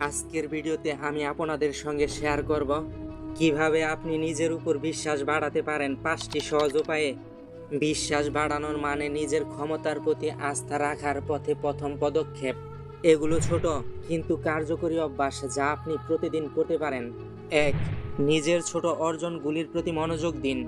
আজকের ভিডিওতে আমি আপনাদের সঙ্গে শেয়ার করব কীভাবে আপনি নিজের উপর বিশ্বাস বাড়াতে পারেন পাঁচটি সহজ উপায়ে। বিশ্বাস বাড়ানোর মানে নিজের ক্ষমতার প্রতি আস্থা রাখার পথে প্রথম পদক্ষেপ। এগুলো ছোট, কিন্তু কার্যকরী অভ্যাস যা আপনি প্রতিদিন করতে পারেন। এক, নিজের ছোট অর্জনগুলির প্রতি মনোযোগ দিন।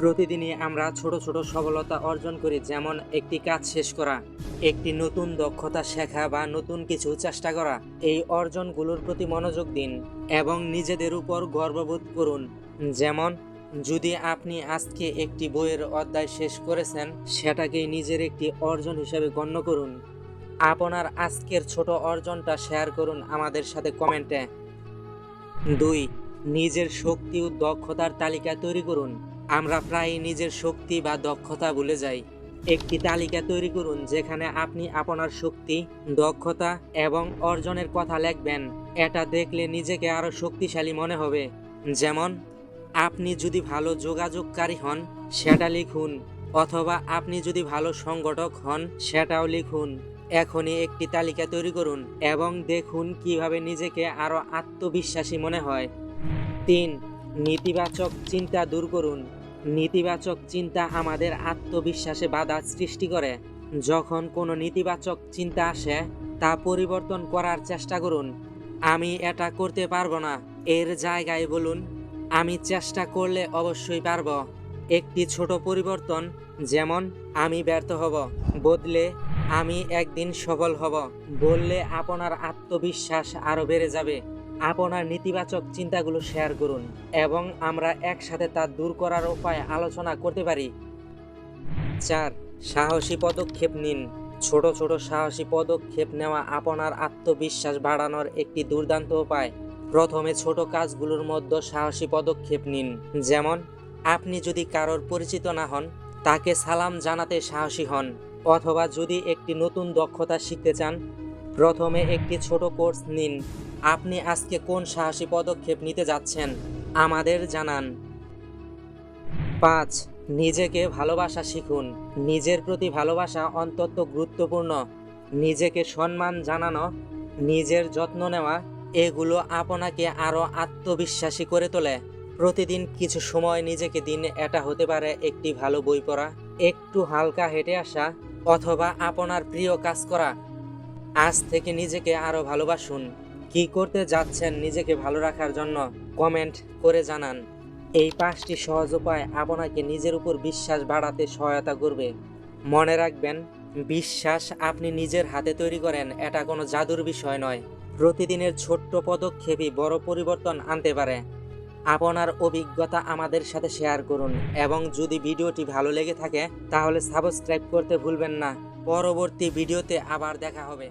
প্রতিদিনই আমরা ছোট ছোট সফলতা অর্জন করি, যেমন একটি কাজ শেষ করা, একটি নতুন দক্ষতা শেখা বা নতুন কিছু চেষ্টা করা। এই অর্জনগুলোর প্রতি মনোযোগ দিন এবং নিজেদের উপর গর্ববোধ করুন। যেমন, যদি আপনি আজকে একটি বইয়ের অধ্যায় শেষ করেছেন সেটাকেই নিজের একটি অর্জন হিসেবে গণ্য করুন। আপনার আজকের ছোট অর্জনটা শেয়ার করুন আমাদের সাথে কমেন্টে। দুই, নিজের শক্তি ও দক্ষতার তালিকা তৈরি করুন। আমরা প্রায়ই নিজের শক্তি বা দক্ষতা ভুলে যাই। একটি তালিকা তৈরি করুন যেখানে আপনি আপনার শক্তি, দক্ষতা এবং অর্জনের কথা লিখবেন। এটা দেখলে নিজেকে আরও শক্তিশালী মনে হবে। যেমন, আপনি যদি ভালো যোগাযোগকারী হন, সেটা লিখুন, অথবা আপনি যদি ভালো সংগঠক হন, সেটাও লিখুন। এখনই একটি তালিকা তৈরি করুন এবং দেখুন কীভাবে নিজেকে আরও আত্মবিশ্বাসী মনে হয়। তিন, নেতিবাচক চিন্তা দূর করুন। নেতিবাচক চিন্তা আমাদের আত্মবিশ্বাসে বাধা সৃষ্টি করে। যখন কোনো নেতিবাচক চিন্তা আসে, তা পরিবর্তন করার চেষ্টা করুন। আমি এটা করতে পারব না, এর জায়গায় বলুন। আমি চেষ্টা করলে অবশ্যই পারব। একটি ছোট পরিবর্তন, যেমন, আমি ব্যর্থ হব, বদলে আমি একদিন সফল হব, বললে আপনার আত্মবিশ্বাস আরও বেড়ে যাবে। আপনার নেতিবাচক চিন্তাগুলো শেয়ার করুন এবং আমরা একসাথে তা দূর করার উপায় আলোচনা করতে পারি। চার, সাহসী পদক্ষেপ নিন। ছোট ছোট সাহসী পদক্ষেপ নেওয়া আপনার আত্মবিশ্বাস বাড়ানোর একটি দুর্দান্ত উপায়। প্রথমে ছোট কাজগুলোর মধ্যে সাহসী পদক্ষেপ নিন। যেমন, আপনি যদি কারোর পরিচিত না হন, তাকে সালাম জানাতে সাহসী হন, অথবা যদি একটি নতুন দক্ষতা শিখতে চান প্রথমে একটি ছোট কোর্স নিন। আপনি আজকে কোন সাহসী পদক্ষেপ নিতে যাচ্ছেন? আমাদের জানান। পাঁচ, নিজেকে ভালোবাসা শিখুন। নিজের প্রতি ভালোবাসা অত্যন্ত গুরুত্বপূর্ণ। নিজেকে সম্মান জানানো, নিজের যত্ন নেওয়া, এগুলো আপনাকে আরও আত্মবিশ্বাসী করে তোলে। প্রতিদিন কিছু সময় নিজেকে দিন, এটা হতে পারে একটি ভালো বই পড়া, একটু হালকা হেঁটে আসা, অথবা আপনার প্রিয় কাজ করা। আজ থেকে নিজেকে আরও ভালোবাসুন। কি করতে যাচ্ছেন নিজেকে ভালো রাখার জন্য কমেন্ট করে জানান। এই পাঁচটি সহজ উপায় আপনাকে নিজের উপর বিশ্বাস বাড়াতে সহায়তা করবে। মনে রাখবেন, বিশ্বাস আপনি নিজের হাতে তৈরি করেন, এটা কোনো জাদুর বিষয় নয়। প্রতিদিনের ছোট্ট পদক্ষেপই বড় পরিবর্তন আনতে পারে। আপনার অভিজ্ঞতা আমাদের সাথে শেয়ার করুন এবং যদি ভিডিওটি ভালো লেগে থাকে তাহলে সাবস্ক্রাইব করতে ভুলবেন না। পরবর্তী ভিডিওতে আবার দেখা হবে।